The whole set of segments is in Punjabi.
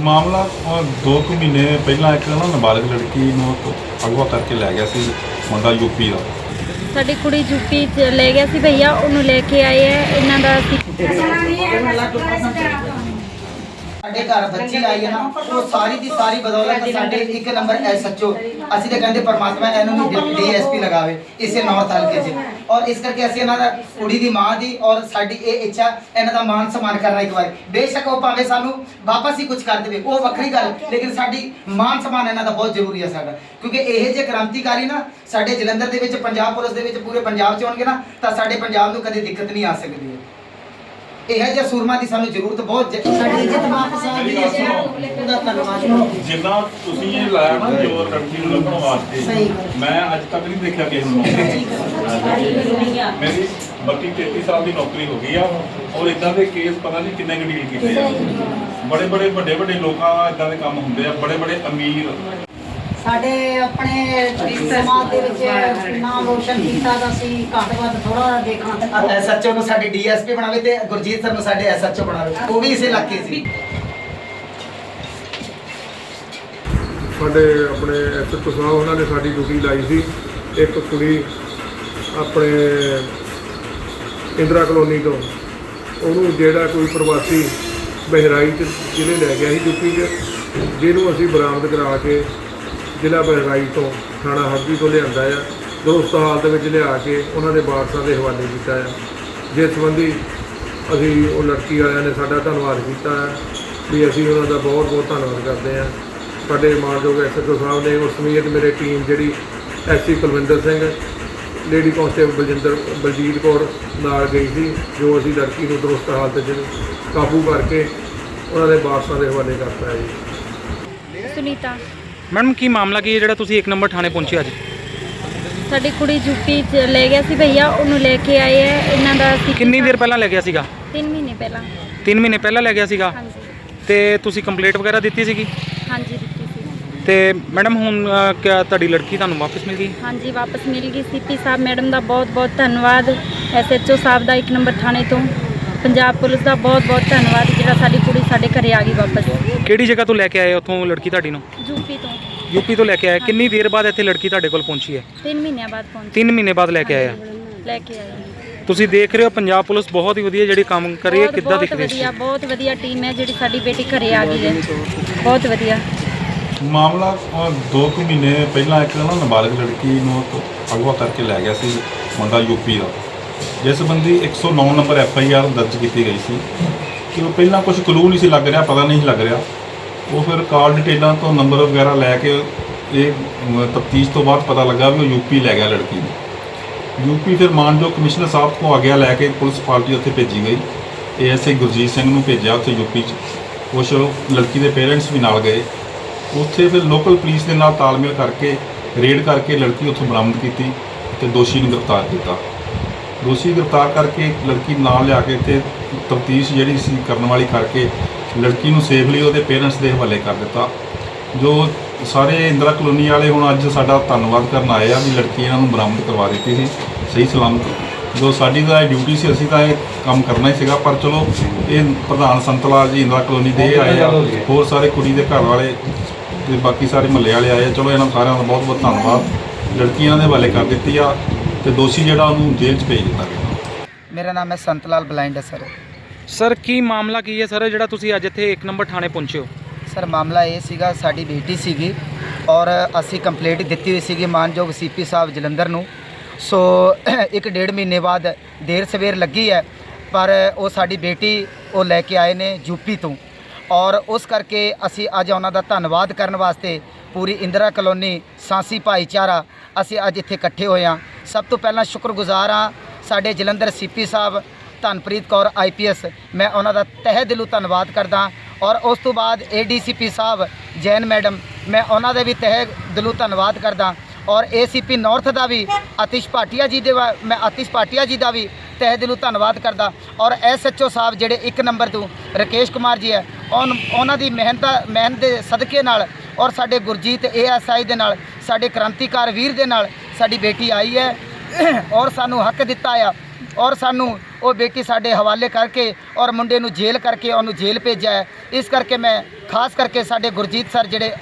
ਮਾਮਲਾ ਅਹ, ਦੋ ਕੁ ਮਹੀਨੇ ਪਹਿਲਾਂ ਇੱਕ ਨਾ ਨਾਬਾਲਗ ਲੜਕੀ ਨੂੰ ਅਗਵਾ ਕਰਕੇ ਲੈ ਗਿਆ ਸੀ ਮੁੰਡਾ ਯੂਪੀ ਦਾ। ਸਾਡੀ ਕੁੜੀ ਯੂਪੀ ਚ ਲੈ ਗਿਆ ਸੀ ਭਈਆ ਉਹਨੂੰ ਲੈ ਕੇ ਆਏ ਹੈ ਇਹਨਾਂ ਦਾ ਅਸੀਂ ਸਾਡੇ ਘਰ ਬੱਚੀ ਆਈ ਹੈ ਨਾ ਉਹ ਸਾਰੀ ਦੀ ਸਾਰੀ ਬਦੌਲਤ ਸਾਡੇ ਇੱਕ ਨੰਬਰ ਐਸਐਚਓ ਅਸੀਂ ਤਾਂ ਕਹਿੰਦੇ ਪਰਮਾਤਮਾ ਇਹਨੂੰ ਵੀ ਡੀਐਸਪੀ ਲਗਾਵੇ ਇਸੇ ਨਾਰਥ ਹਲਕੇ 'ਚ ਔਰ ਇਸ ਕਰਕੇ ਅਸੀਂ ਇਹਨਾਂ ਦਾ ਕੁੜੀ ਦੀ ਮਾਂ ਦੀ ਔਰ ਸਾਡੀ ਇਹ ਇੱਛਾ ਇਹਨਾਂ ਦਾ ਮਾਨ ਸਨਮਾਨ ਕਰਨਾ ਇੱਕ ਵਾਰ। ਬੇਸ਼ੱਕ ਉਹ ਭਾਵੇਂ ਸਾਨੂੰ ਵਾਪਸ ਹੀ ਕੁਝ ਕਰ ਦੇਵੇ ਉਹ ਵੱਖਰੀ ਗੱਲ ਲੇਕਿਨ ਸਾਡੀ ਮਾਨ ਸਨਮਾਨ ਇਹਨਾਂ ਦਾ ਬਹੁਤ ਜ਼ਰੂਰੀ ਹੈ ਸਾਡਾ। ਕਿਉਂਕਿ ਇਹ ਜੇ ਕ੍ਰਾਂਤੀਕਾਰੀ ਨਾ ਸਾਡੇ ਜਲੰਧਰ ਦੇ ਵਿੱਚ ਪੰਜਾਬ ਪੁਲਿਸ ਦੇ ਵਿੱਚ ਪੂਰੇ ਪੰਜਾਬ 'ਚ ਹੋਣਗੇ ਨਾ ਤਾਂ ਸਾਡੇ ਪੰਜਾਬ ਨੂੰ ਕਦੇ ਦਿੱਕਤ ਨਹੀਂ ਆ ਸਕਦੀ ਹੈ ਇਹ ਜਿਹਾ ਸੂਰਮਾ ਦੀ ਸਾਨੂੰ ਜ਼ਰੂਰਤ ਬਹੁਤ ਜ- ਸਾਡੀ ਇੱਜ਼ਤ ਵਾਪਸ ਆ ਗਈ ਅਸੀਂ ਉਹਦਾ ਧੰਨਵਾਦ। ਜਿੰਨਾ ਤੁਸੀਂ ਇਹ ਲਾਇਆ ਨਾ ਜੋਰ ਲੜਕੀ ਨੂੰ ਲੱਭਣ ਵਾਸਤੇ ਸਹੀ ਮੈਂ ਅੱਜ ਤੱਕ ਨਹੀਂ ਦੇਖਿਆ ਕਿਸੇ ਨੂੰ ਮੇਰੀ ਬੱਤੀ 33 ਸਾਲ ਦੀ ਨੌਕਰੀ ਹੋ ਗਈ ਆ ਔਰ ਇਦਾਂ ਦੇ ਕੇਸ ਪਤਾ ਨਹੀਂ ਕਿੰਨੇ ਕੁ ਡੀਲ ਕੀਤੇ ਆ। ਬੜੇ ਬੜੇ ਵੱਡੇ ਵੱਡੇ ਲੋਕਾਂ ਇਦਾਂ ਦੇ ਕੰਮ ਹੁੰਦੇ ਆ ਬੜੇ ਬੜੇ ਅਮੀਰ ਸਾਡੇ ਆਪਣੇ ਸਮਾਜ ਦੇ ਵਿੱਚ ਨਾਮ ਰੋਸ਼ਨ ਕੀਤਾ ਤਾਂ ਅਸੀਂ ਘੱਟ ਵੱਧ ਥੋੜਾ ਦੇਖਾਂ ਐਸਐਚਓ ਨੂੰ ਸਾਡੀ ਡੀਐਸਪੀ ਬਣਾਵੇ ਤੇ ਗੁਰਜੀਤ ਸਰ ਨੂੰ ਸਾਡੇ ਐਸਐਚਓ ਬਣਾਵੇ ਉਹ ਵੀ ਇਸੇ ਇਲਾਕੇ ਸੀ। ਸਾਡੇ ਆਪਣੇ ਐਸਐਚਓ ਸਾਹਿਬ ਉਹਨਾਂ ਨੇ ਸਾਡੀ ਡਿਊਟੀ ਲਾਈ ਸੀ। ਇੱਕ ਕੁੜੀ ਆਪਣੇ ਇੰਦਰਾ ਕਲੋਨੀ ਤੋਂ ਉਹਨੂੰ ਜਿਹੜਾ ਕੋਈ ਪ੍ਰਵਾਸੀ ਬਹਿਰਾਈਚ ਜ਼ਿਲ੍ਹੇ ਲੈ ਗਿਆ ਸੀ ਯੂਪੀ 'ਚ ਜਿਹਨੂੰ ਅਸੀਂ ਬਰਾਮਦ ਕਰਾ ਕੇ ਜ਼ਿਲ੍ਹਾ ਬਹਿਰਾਈਚ ਤੋਂ ਥਾਣਾ ਹੱਬੀ ਤੋਂ ਲਿਆਂਦਾ ਆ। ਦੋਸਤ ਹਾਲਤ ਵਿੱਚ ਲਿਆ ਕੇ ਉਹਨਾਂ ਦੇ ਵਾਰਸਾਂ ਦੇ ਹਵਾਲੇ ਕੀਤਾ ਆ। ਜਿਸ ਸੰਬੰਧੀ ਅਸੀਂ ਉਹ ਲੜਕੀ ਵਾਲਿਆਂ ਨੇ ਸਾਡਾ ਧੰਨਵਾਦ ਕੀਤਾ ਹੈ ਵੀ ਅਸੀਂ ਉਹਨਾਂ ਦਾ ਬਹੁਤ ਬਹੁਤ ਧੰਨਵਾਦ ਕਰਦੇ ਹਾਂ ਸਾਡੇ ਮਾਨਯੋਗ ਐਸਐਚਓ ਸਾਹਿਬ ਨੇ ਉਸ ਸਮੇਤ ਮੇਰੇ ਟੀਮ ਜਿਹੜੀ S C Kulwinder Singh, lady constable Baljinder, Baljeet Kaur ਨਾਲ ਗਈ ਸੀ, ਜੋ ਅਸੀਂ ਲੜਕੀ ਨੂੰ ਦਰੁਸਤ ਹਾਲਤ 'ਚ ਕਾਬੂ ਕਰਕੇ ਉਹਨਾਂ ਦੇ ਵਾਰਸਾਂ ਦੇ ਹਵਾਲੇ ਕਰਤਾ ਹੈ ਜੀ। ਸੁਨੀਤਾ। ਮੈਡਮ ਕੀ ਮਾਮਲਾ ਕੀ ਹੈ ਜਿਹੜਾ ਤੁਸੀਂ ਇੱਕ ਨੰਬਰ ਥਾਣੇ ਪਹੁੰਚੇ ਅੱਜ? ਸਾਡੀ ਕੁੜੀ ਯੂਪੀ ਚ ਲੈ ਗਿਆ ਸੀ ਭਈਆ ਉਹਨੂੰ ਲੈ ਕੇ ਆਏ ਹੈ ਇਹਨਾਂ ਦਾ ਅਸੀਂ ਕਿੰਨੀ ਦੇਰ ਪਹਿਲਾਂ ਲੈ ਗਿਆ ਸੀਗਾ? 3 ਮਹੀਨੇ ਪਹਿਲਾਂ। 3 ਮਹੀਨੇ ਪਹਿਲਾਂ ਲੈ ਗਿਆ ਸੀਗਾ? ਹਾਂਜੀ। ਤੇ ਤੁਸੀਂ ਕੰਪਲੇਂਟ ਵਗੈਰਾ ਦਿੱਤੀ ਸੀਗੀ? ਹਾਂਜੀ ਦਿੱਤੀ ਸੀ। ਤੇ ਮੈਡਮ ਹੁਣ ਕਿਆ ਤੁਹਾਡੀ ਲੜਕੀ ਤੁਹਾਨੂੰ ਵਾਪਸ ਮਿਲ ਗਈ? ਹਾਂਜੀ ਵਾਪਸ ਮਿਲ ਗਈ। ਸੀਪੀ ਸਾਹਿਬ ਮੈਡਮ ਦਾ ਬਹੁਤ ਬਹੁਤ ਧੰਨਵਾਦ। ਐਸਐਚਓ ਸਾਹਿਬ ਦਾ ਇੱਕ ਨੰਬਰ ਥਾਣੇ ਤੋਂ। ਪੰਜਾਬ ਪੁਲਿਸ ਦਾ ਬਹੁਤ ਬਹੁਤ ਧੰਨਵਾਦ ਜਿਹੜਾ ਸਾਡੀ ਕੁੜੀ ਸਾਡੇ ਘਰੇ ਆ ਗਈ ਵਾਪਸ। ਕਿਹੜੀ ਜਗ੍ਹਾ ਤੋਂ ਲੈ ਕੇ ਆਏ ਉੱਥੋਂ ਲੜਕੀ ਤੁਹਾਡੀ ਨੂੰ? ਯੂਪੀ ਤੋਂ। ਯੂਪੀ ਤੋਂ ਲੈ ਕੇ ਆਏ ਕਿੰਨੀ ਦੇਰ ਬਾਅਦ ਇੱਥੇ ਲੜਕੀ ਤੁਹਾਡੇ ਕੋਲ ਪਹੁੰਚੀ ਹੈ? 3 ਮਹੀਨਿਆਂ ਬਾਅਦ ਪਹੁੰਚੀ। 3 ਮਹੀਨੇ ਬਾਅਦ ਲੈ ਕੇ ਆਏ ਆ ਲੈ ਕੇ ਆਏ ਤੁਸੀਂ ਦੇਖ ਰਹੇ ਹੋ ਪੰਜਾਬ ਪੁਲਿਸ ਬਹੁਤ ਹੀ ਵਧੀਆ ਜਿਹੜੀ ਕੰਮ ਕਰ ਰਹੀ ਹੈ ਕਿੱਦਾਂ ਦਿਖ ਰਹੀ ਹੈ ਬਹੁਤ ਵਧੀਆ ਟੀਮ ਹੈ ਜਿਹੜੀ ਸਾਡੀ ਬੇਟੀ ਘਰੇ ਆ ਗਈ ਹੈ। ਬਹੁਤ ਵਧੀਆ। ਮਾਮਲਾ ਦੋ ਕੁ ਮਹੀਨੇ ਪਹਿਲਾਂ ਇੱਕ ਨਾ ਨਾਬਾਲਗ ਲੜਕੀ ਨੂੰ ਅਗਵਾ ਕਰਕੇ ਲੈ ਗਿਆ ਸੀ ਮੁੰਡਾ ਯੂਪੀ ਦਾ। ਜਿਸ ਸੰਬੰਧੀ 109 ਨੰਬਰ ਐਫ ਆਈ ਆਰ ਦਰਜ ਕੀਤੀ ਗਈ ਸੀ ਕਿ ਉਹ ਪਹਿਲਾਂ ਕੁਝ ਕਲੂ ਨਹੀਂ ਸੀ ਲੱਗ ਰਿਹਾ ਪਤਾ ਨਹੀਂ ਸੀ ਲੱਗ ਰਿਹਾ। ਉਹ ਫਿਰ ਕਾਲ ਡਿਟੇਲਾਂ ਤੋਂ ਨੰਬਰ ਵਗੈਰਾ ਲੈ ਕੇ ਇਹ ਤਫਤੀਸ਼ ਤੋਂ ਬਾਅਦ ਪਤਾ ਲੱਗਾ ਵੀ ਉਹ ਯੂਪੀ ਲੈ ਗਿਆ ਲੜਕੀ ਨੂੰ। ਯੂਪੀ ਫਿਰ ਮਾਨਯੋਗ ਕਮਿਸ਼ਨਰ ਸਾਹਿਬ ਤੋਂ ਆਗਿਆ ਲੈ ਕੇ ਪੁਲਿਸ ਪਾਰਟੀ ਉੱਥੇ ਭੇਜੀ ਗਈ। ਏਐਸਆਈ ਗੁਰਜੀਤ ਸਿੰਘ ਨੂੰ ਭੇਜਿਆ ਉੱਥੇ ਯੂਪੀ 'ਚ। ਕੁਛ ਲੜਕੀ ਦੇ ਪੇਰੈਂਟਸ ਵੀ ਨਾਲ ਗਏ। ਉੱਥੇ ਫਿਰ ਲੋਕਲ ਪੁਲਿਸ ਦੇ ਨਾਲ ਤਾਲਮੇਲ ਕਰਕੇ ਰੇਡ ਕਰਕੇ ਲੜਕੀ ਉੱਥੋਂ ਬਰਾਮਦ ਕੀਤੀ ਤੇ ਦੋਸ਼ੀ ਨੂੰ ਗ੍ਰਿਫਤਾਰ ਕੀਤਾ। ਦੋਸ਼ੀ ਗ੍ਰਿਫਤਾਰ ਕਰਕੇ ਲੜਕੀ ਨਾਲ ਲਿਆ ਕੇ ਤੇ ਤਫਤੀਸ਼ ਜਿਹੜੀ ਸੀ ਕਰਨ ਵਾਲੀ ਕਰਕੇ ਲੜਕੀ ਨੂੰ ਸੇਫਲੀ ਉਹਦੇ ਪੇਰੈਂਟਸ ਦੇ ਹਵਾਲੇ ਕਰ ਦਿੱਤਾ। ਜੋ ਸਾਰੇ ਇੰਦਰਾ ਕਲੋਨੀ ਵਾਲੇ ਹੁਣ ਅੱਜ ਸਾਡਾ ਧੰਨਵਾਦ ਕਰਨ ਆਏ ਆ ਵੀ ਲੜਕੀ ਇਹਨਾਂ ਨੂੰ ਬਰਾਮਦ ਕਰਵਾ ਦਿੱਤੀ ਸੀ, ਸਹੀ ਸਲਾਮਤ। ਜੋ ਸਾਡੀ ਤਾਂ ਡਿਊਟੀ ਸੀ, ਅਸੀਂ ਤਾਂ ਇਹ ਕੰਮ ਕਰਨਾ ਹੀ ਸੀਗਾ, ਪਰ ਚਲੋ ਇਹ ਪ੍ਰਧਾਨ ਸੰਤਲਾਲ ਜੀ ਇੰਦਰਾ ਕਲੋਨੀ ਦੇ ਇਹ ਆਏ ਆ, ਹੋਰ ਸਾਰੇ ਕੁੜੀ ਦੇ ਘਰ ਵਾਲੇ ਤੇ ਬਾਕੀ ਸਾਰੇ ਮਹੱਲੇ ਵਾਲੇ ਆਏ ਆ, ਚਲੋ ਇਹਨਾਂ ਸਾਰਿਆਂ ਦਾ ਬਹੁਤ ਬਹੁਤ ਧੰਨਵਾਦ। ਲੜਕੀਆਂ ਦੇ ਹਵਾਲੇ ਕਰ ਦਿੱਤੀ ਆ ਤੇ ਦੋਸ਼ੀ ਜਿਹੜਾ ਉਹਨੂੰ ਜੇਲ੍ਹ 'ਚ ਭੇਜ ਦਿੱਤਾ ਗਿਆ। ਮੇਰਾ ਨਾਮ ਹੈ ਸੰਤਲਾਲ ਬਲਾਈਂਡ ਹੈ, ਸਰ। ਸਰ, ਕੀ ਮਾਮਲਾ ਕੀ ਹੈ ਸਰ, ਜਿਹੜਾ ਤੁਸੀਂ ਅੱਜ ਇੱਥੇ ਇੱਕ ਨੰਬਰ ਥਾਣੇ ਪਹੁੰਚੇ ਹੋ? ਸਰ, ਮਾਮਲਾ ਇਹ ਸੀਗਾ, ਸਾਡੀ ਬੇਟੀ ਸੀਗੀ ਔਰ ਅਸੀਂ ਕੰਪਲੇਂਟ ਦਿੱਤੀ ਹੋਈ ਸੀਗੀ ਮਾਨਯੋਗ ਸੀਪੀ ਸਾਹਿਬ ਜਲੰਧਰ ਨੂੰ। ਸੋ, ਇੱਕ ਡੇਢ ਮਹੀਨੇ ਬਾਅਦ ਦੇਰ ਸਵੇਰ ਲੱਗੀ ਹੈ, ਪਰ ਉਹ ਸਾਡੀ ਬੇਟੀ, ਉਹ ਲੈ ਕੇ ਆਏ ਨੇ ਯੂਪੀ ਤੋਂ। ਔਰ ਉਸ ਕਰਕੇ ਅਸੀਂ ਅੱਜ ਉਹਨਾਂ ਦਾ ਧੰਨਵਾਦ ਕਰਨ ਵਾਸਤੇ ਪੂਰੀ ਇੰਦਰਾ ਕਲੋਨੀ, ਸਾਂਸੀ ਭਾਈਚਾਰਾ ਅਸੀਂ ਅੱਜ ਇੱਥੇ ਇਕੱਠੇ ਹੋਏ ਹਾਂ। ਸਭ ਤੋਂ ਪਹਿਲਾਂ ਸ਼ੁਕਰਗੁਜ਼ਾਰ ਹਾਂ ਸਾਡੇ Jalandhar CP Sahib Dhanpreet Kaur I P S ਮੈਂ ਉਹਨਾਂ ਦਾ ਤਹਿ ਦਿਲੋਂ ਧੰਨਵਾਦ ਕਰਦਾ ਔਰ ਉਸ ਤੋਂ ਬਾਅਦ ਏਡੀਸੀਪੀ ਸਾਹਿਬ, ਜੈਨ ਮੈਡਮ, ਮੈਂ ਉਹਨਾਂ ਦੇ ਵੀ ਤਹਿ ਦਿਲੋਂ ਧੰਨਵਾਦ ਕਰਦਾ ਔਰ ਏਸੀਪੀ ਨਾਰਥ ਦਾ ਵੀ ਆਤਿਸ਼ ਭਾਟੀਆ ਜੀ ਦੇ ਵਾ- ਮੈਂ ਆਤਿਸ਼ ਭਾਟੀਆ ਜੀ ਦਾ ਵੀ ਤਹਿ ਦਿਲੋਂ ਧੰਨਵਾਦ ਕਰਦਾ ਔਰ ਐਸਐਚਓ ਸਾਹਿਬ ਜਿਹੜੇ ਇੱਕ ਨੰਬਰ ਤੋਂ ਰਕੇਸ਼ ਕੁਮਾਰ ਜੀ ਹੈ ਉਨ- ਉਹਨਾਂ ਦੀ ਮਿਹਨਤ ਮਿਹਨਤ ਦੇ ਸਦਕੇ ਨਾਲ ਔਰ ਸਾਡੇ ਗੁਰਜੀਤ ਏਐਸਆਈ ਦੇ ਨਾਲ, ਸਾਡੇ ਕ੍ਰਾਂਤੀਕਾਰ ਵੀਰ ਦੇ ਨਾਲ ਸਾਡੀ ਬੇਟੀ ਆਈ ਹੈ ਔਰ ਸਾਨੂੰ ਹੱਕ ਦਿੱਤਾ ਆ ਔਰ ਸਾਨੂੰ ਉਹ ਬੇਟੀ ਸਾਡੇ ਹਵਾਲੇ ਕਰਕੇ ਔਰ ਮੁੰਡੇ ਨੂੰ ਜੇਲ੍ਹ ਕਰਕੇ ਉਹਨੂੰ ਜੇਲ੍ਹ ਭੇਜਿਆ ਹੈ। ਇਸ ਕਰਕੇ ਮੈਂ ਖਾਸ ਕਰਕੇ ਸਾਡੇ ਗੁਰਜੀਤ ਸਰ ਜਿਹੜੇ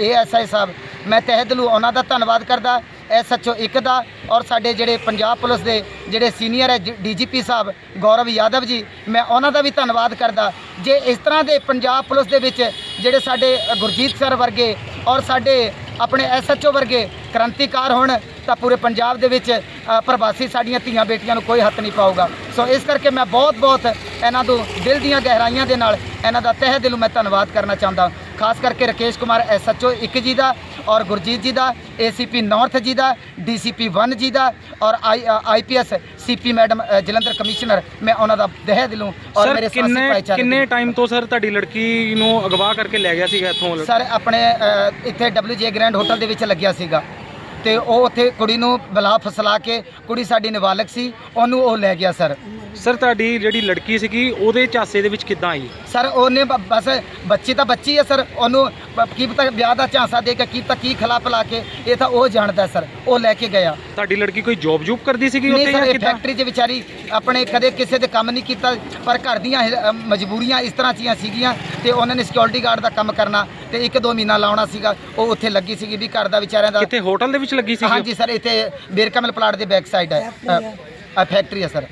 ਏਐਸਆਈ ਸਾਹਿਬ, ਮੈਂ ਤਹਿ ਦਿਲੋਂ ਉਹਨਾਂ ਦਾ ਧੰਨਵਾਦ ਕਰਦਾ ਐਸਐਚਓ ਇੱਕ ਦਾ ਔਰ ਸਾਡੇ ਜਿਹੜੇ ਪੰਜਾਬ ਪੁਲਿਸ ਦੇ ਜਿਹੜੇ ਸੀਨੀਅਰ ਹੈ ਡੀਜੀਪੀ ਸਾਹਿਬ, ਗੌਰਵ ਯਾਦਵ ਜੀ, ਮੈਂ ਉਹਨਾਂ ਦਾ ਵੀ ਧੰਨਵਾਦ ਕਰਦਾ। ਜੇ ਇਸ ਤਰ੍ਹਾਂ ਦੇ ਪੰਜਾਬ ਪੁਲਿਸ ਦੇ ਵਿੱਚ ਜਿਹੜੇ ਸਾਡੇ ਗੁਰਜੀਤ ਸਰ ਵਰਗੇ ਔਰ ਸਾਡੇ ਆਪਣੇ ਐਸਐਚਓ ਵਰਗੇ ਕ੍ਰਾਂਤੀਕਾਰ ਹੋਣ ਤਾਂ ਪੂਰੇ ਪੰਜਾਬ ਦੇ ਵਿੱਚ ਪ੍ਰਵਾਸੀ ਸਾਡੀਆਂ ਧੀਆਂ ਬੇਟੀਆਂ ਨੂੰ ਕੋਈ ਹੱਥ ਨਹੀਂ ਪਾਊਗਾ। ਸੋ ਇਸ ਕਰਕੇ ਮੈਂ ਬਹੁਤ ਬਹੁਤ ਇਹਨਾਂ ਤੋਂ ਦਿਲ ਦੀਆਂ ਗਹਿਰਾਈਆਂ ਦੇ ਨਾਲ ਇਹਨਾਂ ਦਾ ਤਹਿ ਦਿਲੋਂ ਮੈਂ ਧੰਨਵਾਦ ਕਰਨਾ ਚਾਹੁੰਦਾ। ਖਾਸ ਕਰਕੇ ਰਕੇਸ਼ ਕੁਮਾਰ ਐਸਐਚਓ ਇੱਕ ਜੀ ਦਾ ਔਰ ਗੁਰਜੀਤ ਜੀ ਦਾ ਏਸੀਪੀ ਨਾਰਥ ਜੀ ਦਾ ਡੀਸੀਪੀ 1 ਜੀ ਦਾ ਔਰ IPS CP madam Jalandhar commissioner ਮੈਂ ਉਹਨਾਂ ਦਾ ਤਹਿ ਦਿਲੋਂ ਔਰ ਮੇਰੇ ਸਾਥੀ ਭਾਈਚਾਰੇ ਕਿੰਨੇ ਟਾਈਮ ਤੋਂ ਸਰ ਤੁਹਾਡੀ ਲੜਕੀ ਨੂੰ ਅਗਵਾ ਕਰਕੇ ਲੈ ਗਿਆ ਸੀਗਾ ਇੱਥੋਂ? ਸਰ ਆਪਣੇ ਇੱਥੇ ਡਬਲਯੂਜੇ ਗ੍ਰੈਂਡ ਹੋਟਲ ਦੇ ਵਿੱਚ ਲੱਗਿਆ ਸੀਗਾ। ਤੇ ਉਹ ਉੱਥੇ ਕੁੜੀ ਨੂੰ ਬਲਾ ਫਸਲਾ ਕੇ ਕੁੜੀ ਸਾਡੀ ਨਾਬਾਲਗ ਸੀ, ਉਹਨੂੰ ਉਹ ਲੈ ਗਿਆ ਸਰ। ਸਰ ਤੁਹਾਡੀ ਜਿਹੜੀ ਲੜਕੀ ਸੀਗੀ ਉਹਦੇ ਝਾਂਸੇ ਦੇ ਵਿੱਚ ਕਿੱਦਾਂ ਆਈ? ਸਰ ਉਹਨੇ ਬ- ਬਸ ਬੱਚੀ ਤਾਂ ਬੱਚੀ ਹੈ ਸਰ ਉਹਨੂੰ ਬ- ਕੀ ਪਤਾ ਵਿਆਹ ਦਾ ਝਾਂਸਾ ਦੇ ਕੇ ਕੀ ਪਤਾ ਕੀ ਖਿਲਾ ਪਿਲਾ ਕੇ ਇਹ ਤਾਂ ਉਹ ਜਾਣਦਾ ਸਰ ਉਹ ਲੈ ਕੇ ਗਿਆ। ਤੁਹਾਡੀ ਲੜਕੀ ਕੋਈ ਜੌਬ ਜੂਬ ਕਰਦੀ ਸੀਗੀ ਨਹੀਂ ਉੱਥੇ ਸਰ ਜਾਂ ਇਹ ਕਿੱਦਾਂ? ਫੈਕਟਰੀ 'ਚ ਵਿਚਾਰੀ ਆਪਣੇ ਕਦੇ ਕਿਸੇ ਦੇ ਕੰਮ ਨਹੀਂ ਕੀਤਾ ਪਰ ਘਰ ਦੀਆਂ ਇਹ, ਅ, ਮਜਬੂਰੀਆਂ ਇਸ ਤਰ੍ਹਾਂ ਦੀਆਂ ਸੀਗੀਆਂ ਤੇ ਉਹਨਾਂ ਨੇ ਸਿਕਿਉਰਿਟੀ ਗਾਰਡ ਦਾ ਕੰਮ ਕਰਨਾ ਤੇ ਇੱਕ ਦੋ ਮਹੀਨਾ ਲਾਉਣਾ ਸੀਗਾ ਉਹ ਉੱਥੇ ਲੱਗੀ ਸੀਗੀ ਵੀ ਘਰ ਦਾ ਵਿਚਾਰਿਆਂ ਦਾ ਕਿੱਥੇ ਹੋਟਲ ਦੇ ਵਿੱਚ ਲੱਗੀ ਸੀ ਹਾਂਜੀ ਸਰ ਇੱਥੇ ਬੇਰਕਮਲ ਪਲਾਟ ਦੇ ਬੈਕ ਸਾਈਡ ਹੈ ਅ, ਅ, ਫੈਕਟਰੀ ਹੈ ਸਰ।